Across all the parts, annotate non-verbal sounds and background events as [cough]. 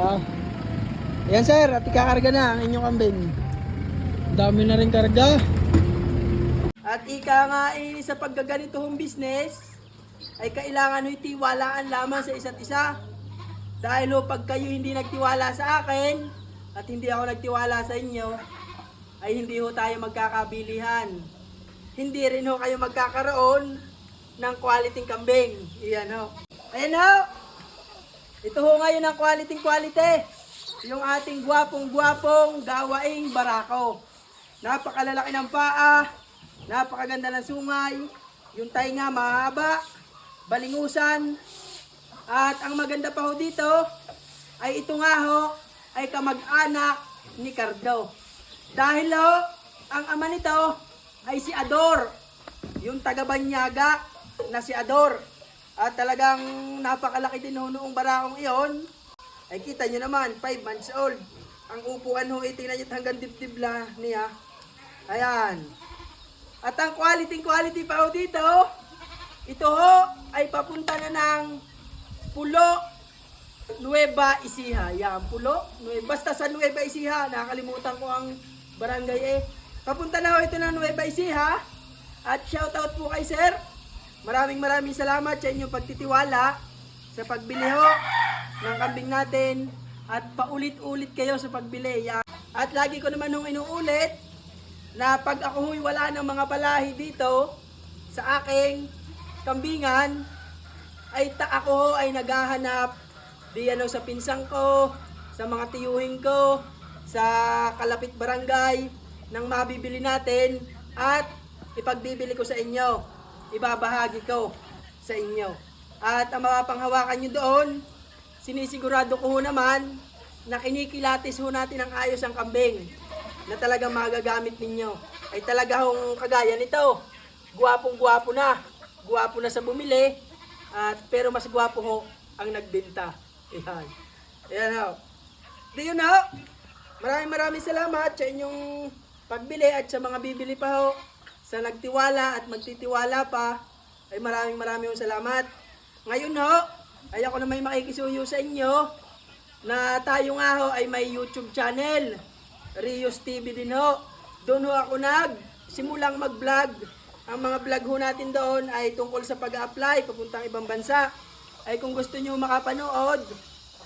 Ah. Ayan sir, at ikakarga na ang inyong kambing. Dami na rin karga. At ika nga eh, sa paggaganitoong business, ay kailangan ho'y tiwalaan lamang sa isa't isa. Dahil ho, pag kayo hindi nagtiwala sa akin, at hindi ako nagtiwala sa inyo, ay hindi ho tayo magkakabilihan. Hindi rin ho kayo magkakaroon ng quality kambing. Iyan ho. Ayan ho! Ito ho ngayon ang quality quality. Yung ating gwapong-gwapong gawaing barako. Napakalalaki ng paa, napakaganda ng sungay, yung tainga mahaba, balingusan, at ang maganda pa ho dito, ay ito nga ho, ay kamag-anak ni Cardo. Dahil ho, ang ama nito ay si Ador, yung taga-Banyaga na si Ador. At talagang napakalaki din ho noong barakong iyon. Ay kita nyo naman, 5 months old. Ang upuan ho, eh, tingnan nyo hanggang dibdib niya. Ayan. At ang quality quality pa ho dito, ito ho ay papunta na ng Pulo Nueva Ecija. Yan, Pulo. Nue- Basta sa Nueva Ecija, nakakalimutan ko ang barangay eh. Papunta na ho ito ng Nueva Ecija. At shoutout po kay sir. Maraming maraming salamat sa inyong pagtitiwala sa pagbili ho ng kambing natin at paulit-ulit kayo sa pagbili. At lagi ko naman nung inuulit na pag ako huy wala ng mga balahi dito sa aking kambingan, ay ta ako ay naghahanap di ano sa pinsang ko, sa mga tiyuhin ko, sa kalapit barangay ng mabibili natin at ipagbibili ko sa inyo. Ibabahagi ko sa inyo. At ang mapapanghawakan nyo doon, sinisigurado ko naman na kinikilatis ho natin ang ayos ang kambing na talagang magagamit ninyo. Ay talaga hong kagaya nito. Guwapong guwapo na. Guwapo na sa bumili. At, pero mas guwapo ho ang nagbenta. Ayan. Ayan ho. Di yun ho. Maraming maraming salamat sa inyong pagbili at sa mga bibili pa ho. Sa nagtiwala at magtitiwala pa. Ay maraming maraming salamat. Ngayon ho, ay ako na may makikisuyo sa inyo na tayo nga ho ay may YouTube channel. Rios TV din ho. Doon ho ako nag simulang mag-vlog. Ang mga vlog ho natin doon ay tungkol sa pag-apply papuntang ibang bansa. Ay kung gusto nyo makapanood,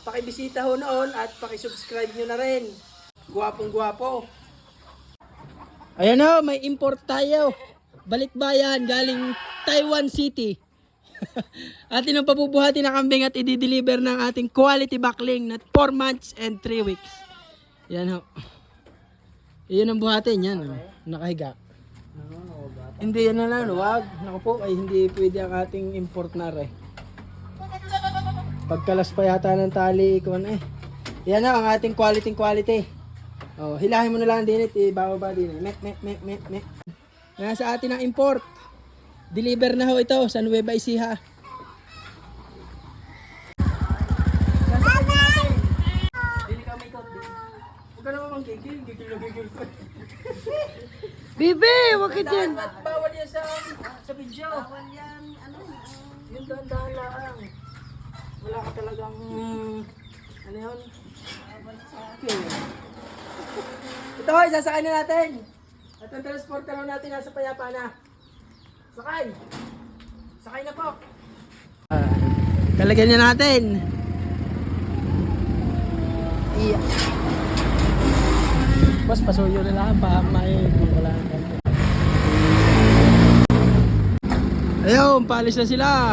pakibisita ho noon at pakisubscribe nyo na rin. Guwapong guwapo. Ayan ho, may import tayo. Balikbayan galing Taiwan City. [laughs] atin ang pabubuhati na kambing at i-deliver ng ating quality backling na 4 months and 3 weeks. Yan ho. Iyan ang buhatin yan. Oh. Nakahiga. Hindi yan na lang. Wag. Naku po. Ay hindi pwede ang ating import na re. Pagkalas pa yata ng tali. Kung ano eh. Yan na ang ating quality quality. Oh, hilahin mo na lang din it. Ibababa din. Mek, mek, mek, mek, mek. Yan sa atin ang import. Deliver na ho ito sa Nueva Ecija. Dili ka may coat. Huwag ka naman manggigil. Gigil na gigil ko. Bibi, wag ka dyan. Bawal yan sa, sa video. Bawal yan. Ano? Yung dahan-dahan lang. Wala ka talagang... Ano yun? Okay. Ito hoy, sasakay na natin. At ang transporter na natin nasa payapa na. Sakay! Sakay na po. Uh, talagyan niya natin. Iya. Boss, pasuyo na lang pa may wala na. Ayun, paalis na sila.